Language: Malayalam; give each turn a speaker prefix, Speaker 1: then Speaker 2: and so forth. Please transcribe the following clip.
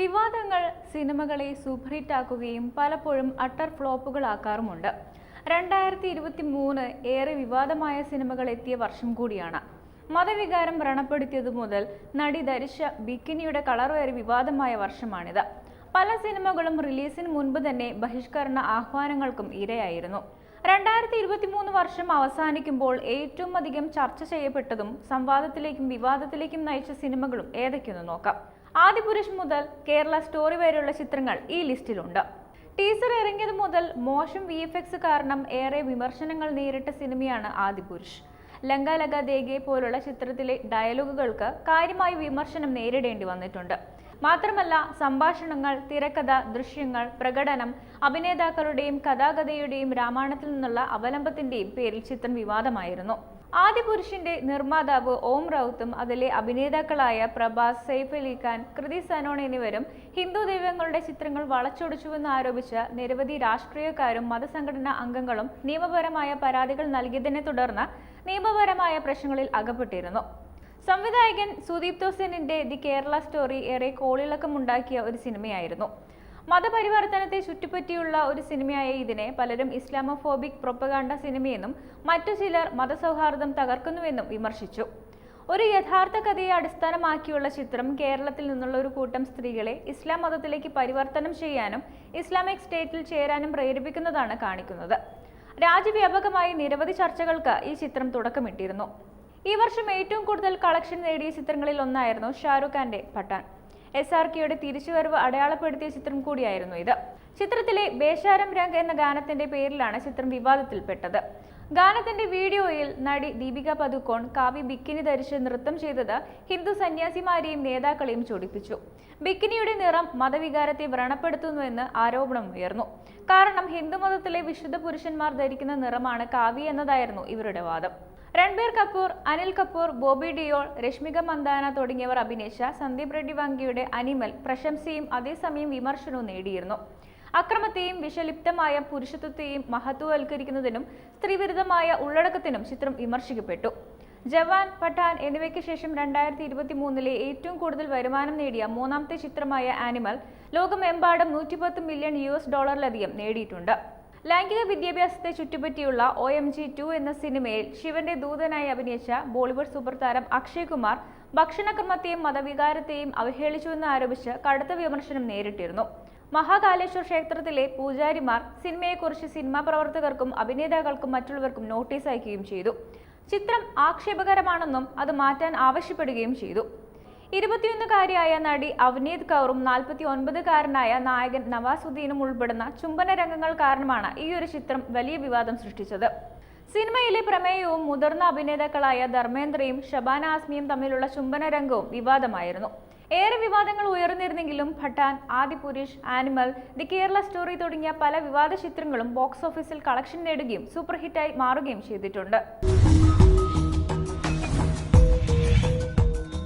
Speaker 1: വിവാദങ്ങൾ സിനിമകളെ സൂപ്പർ ഹിറ്റ് ആക്കുകയും പലപ്പോഴും അട്ടർ ഫ്ലോപ്പുകളാക്കാറുമുണ്ട്. രണ്ടായിരത്തി ഇരുപത്തി മൂന്ന് ഏറെ വിവാദമായ സിനിമകൾ എത്തിയ വർഷം കൂടിയാണ്. മതവികാരം വ്രണപ്പെടുത്തിയതു മുതൽ നടി ധരിച്ച ബിക്കിനിയുടെ കളർ വരെ വിവാദമായ വർഷമാണിത്. പല സിനിമകളും റിലീസിന് മുൻപ് തന്നെ ബഹിഷ്കരണ ആഹ്വാനങ്ങൾക്കും ഇരയായിരുന്നു. രണ്ടായിരത്തി ഇരുപത്തി മൂന്ന് വർഷം അവസാനിക്കുമ്പോൾ ഏറ്റവും അധികം ചർച്ച ചെയ്യപ്പെട്ടതും സംവാദത്തിലേക്കും വിവാദത്തിലേക്കും നയിച്ച സിനിമകളും ഏതൊക്കെയെന്ന് നോക്കാം. ആദിപുരുഷ് മുതൽ കേരള സ്റ്റോറി വരെയുള്ള ചിത്രങ്ങൾ ഈ ലിസ്റ്റിലുണ്ട്. ടീസർ ഇറങ്ങിയത് മുതൽ മോശം വി എഫ് എക്സ് കാരണം ഏറെ വിമർശനങ്ങൾ നേരിട്ട സിനിമയാണ് ആദിപുരുഷ്. ലങ്ക ലഗ ദേഗെ പോലുള്ള ചിത്രത്തിലെ ഡയലോഗുകൾക്ക് കാര്യമായി വിമർശനം നേരിടേണ്ടി വന്നിട്ടുണ്ട്. മാത്രമല്ല സംഭാഷണങ്ങൾ തിരക്കഥ ദൃശ്യങ്ങൾ പ്രകടനം അഭിനേതാക്കളുടെയും കഥാകഥയുടെയും രാമായണത്തിൽ നിന്നുള്ള അവലംബത്തിന്റെയും പേരിൽ ചിത്രം വിവാദമായിരുന്നു. ആദിപുരുഷിന്റെ നിർമ്മാതാവ് ഓം റൌത്തും അതിലെ അഭിനേതാക്കളായ പ്രഭാസ് സെയ്ഫ് അലി ഖാൻ കൃതി സനോൺ എന്നിവരും ഹിന്ദു ദൈവങ്ങളുടെ ചിത്രങ്ങൾ വളച്ചൊടിച്ചുവെന്ന് ആരോപിച്ച് നിരവധി രാഷ്ട്രീയക്കാരും മതസംഘടനാ അംഗങ്ങളും നിയമപരമായ പരാതികൾ നൽകിയതിനെ തുടർന്ന് നിയമപരമായ പ്രശ്നങ്ങളിൽ അകപ്പെട്ടിരുന്നു. സംവിധായകൻ സുദീപ് തോസേനിന്റെ ദി കേരള സ്റ്റോറി ഏറെ കോളിളക്കമുണ്ടാക്കിയ ഒരു സിനിമയായിരുന്നു. മതപരിവർത്തനത്തെ ചുറ്റിപ്പറ്റിയുള്ള ഒരു സിനിമയായ ഇതിനെ പലരും ഇസ്ലാമോഫോബിക് പ്രൊപ്പഗാണ്ട സിനിമയെന്നും മറ്റു ചിലർ മതസൗഹാർദ്ദം തകർക്കുന്നുവെന്നും വിമർശിച്ചു. ഒരു യഥാർത്ഥ കഥയെ അടിസ്ഥാനമാക്കിയുള്ള ചിത്രം കേരളത്തിൽ നിന്നുള്ള ഒരു കൂട്ടം സ്ത്രീകളെ ഇസ്ലാം മതത്തിലേക്ക് പരിവർത്തനം ചെയ്യാനും ഇസ്ലാമിക് സ്റ്റേറ്റിൽ ചേരാനും പ്രേരിപ്പിക്കുന്നതാണ് കാണിക്കുന്നത്. രാജ്യവ്യാപകമായി നിരവധി ചർച്ചകൾക്ക് ഈ ചിത്രം തുടക്കമിട്ടിരുന്നു. ഈ വർഷം ഏറ്റവും കൂടുതൽ കളക്ഷൻ നേടിയ ചിത്രങ്ങളിൽ ഒന്നായിരുന്നു ഷാറുഖ് ഖാന്റെ പഠാൻ എസ് ആർ കെയുടെ തിരിച്ചുവരവ് അടയാളപ്പെടുത്തിയ ചിത്രം കൂടിയായിരുന്നു ഇത്. ചിത്രത്തിലെ ബേശാരം രംഗ് എന്ന ഗാനത്തിന്റെ പേരിലാണ് ചിത്രം വിവാദത്തിൽപ്പെട്ടത്. ഗാനത്തിന്റെ വീഡിയോയിൽ നടി ദീപിക പദുക്കോൺ കാവി ബിക്കിനി ധരിച്ച് നൃത്തം ചെയ്തത് ഹിന്ദു സന്യാസിമാരെയും നേതാക്കളെയും ചൊടിപ്പിച്ചു. ബിക്കിനിയുടെ നിറം മതവികാരത്തെ വ്രണപ്പെടുത്തുന്നുവെന്ന് ആരോപണം ഉയർന്നു. കാരണം ഹിന്ദുമതത്തിലെ വിശുദ്ധ പുരുഷന്മാർ ധരിക്കുന്ന നിറമാണ് കാവി എന്നതായിരുന്നു ഇവരുടെ വാദം. രൺബീർ കപൂർ അനിൽ കപൂർ ബോബി ഡിയോൾ രശ്മിക മന്ദാന തുടങ്ങിയവർ അഭിനയിച്ച സന്ദീപ് റെഡ്ഡി വങ്കിയുടെ അനിമൽ പ്രശംസയും അതേസമയം വിമർശനവും നേടിയിരുന്നു. അക്രമത്തെയും വിഷലിപ്തമായ പുരുഷത്വത്തെയും മഹത്വവൽക്കരിക്കുന്നതിനും സ്ത്രീവിരുദ്ധമായ ഉള്ളടക്കത്തിനും ചിത്രം വിമർശിക്കപ്പെട്ടു. ജവാൻ പഠാൻ എന്നിവയ്ക്ക് ശേഷം രണ്ടായിരത്തി ഇരുപത്തി മൂന്നിലെ ഏറ്റവും കൂടുതൽ വരുമാനം നേടിയ മൂന്നാമത്തെ ചിത്രമായ ആനിമൽ ലോകമെമ്പാടും നൂറ്റിപ്പത്ത് മില്യൺ യു എസ് ഡോളറിലധികം നേടിയിട്ടുണ്ട്. ലൈംഗിക വിദ്യാഭ്യാസത്തെ ചുറ്റിപ്പറ്റിയുള്ള ഒ എം ജി ടു എന്ന സിനിമയിൽ ശിവന്റെ ദൂതനായി അഭിനയിച്ച ബോളിവുഡ് സൂപ്പർ താരം അക്ഷയ് കുമാർ ഭക്ഷണക്രമത്തെയും മതവികാരത്തെയും അവഹേളിച്ചുവെന്ന് ആരോപിച്ച് കടുത്ത വിമർശനം നേരിട്ടിരുന്നു. മഹാകാലേശ്വർ ക്ഷേത്രത്തിലെ പൂജാരിമാർ സിനിമയെക്കുറിച്ച് സിനിമാ പ്രവർത്തകർക്കും അഭിനേതാക്കൾക്കും മറ്റുള്ളവർക്കും നോട്ടീസ് അയക്കുകയും ചെയ്തു. ചിത്രം ആക്ഷേപകരമാണെന്നും അത് മാറ്റാൻ ആവശ്യപ്പെടുകയും ചെയ്തു. ഇരുപത്തിയൊന്നുകാരിയായ നടി അവനീത് കൗറും നാൽപ്പത്തി ഒൻപതുകാരനായ നായകൻ നവാസുദ്ദീനും ഉൾപ്പെടുന്ന ചുംബന രംഗങ്ങൾ കാരണമാണ് ഈ ഒരു ചിത്രം വലിയ വിവാദം സൃഷ്ടിച്ചത്. സിനിമയിലെ പ്രമേയവും മുതിർന്ന അഭിനേതാക്കളായ ധർമ്മേന്ദ്രയും ഷബാന ആസ്മിയും തമ്മിലുള്ള ചുംബന രംഗവും വിവാദമായിരുന്നു. ഏറെ വിവാദങ്ങൾ ഉയർന്നിരുന്നെങ്കിലും Pathaan Adipurush Animal The Kerala Story തുടങ്ങിയ പല വിവാദ ചിത്രങ്ങളും ബോക്സ് ഓഫീസിൽ കളക്ഷൻ നേടുകയും സൂപ്പർ ഹിറ്റായി മാറുകയും ചെയ്തിട്ടുണ്ട്.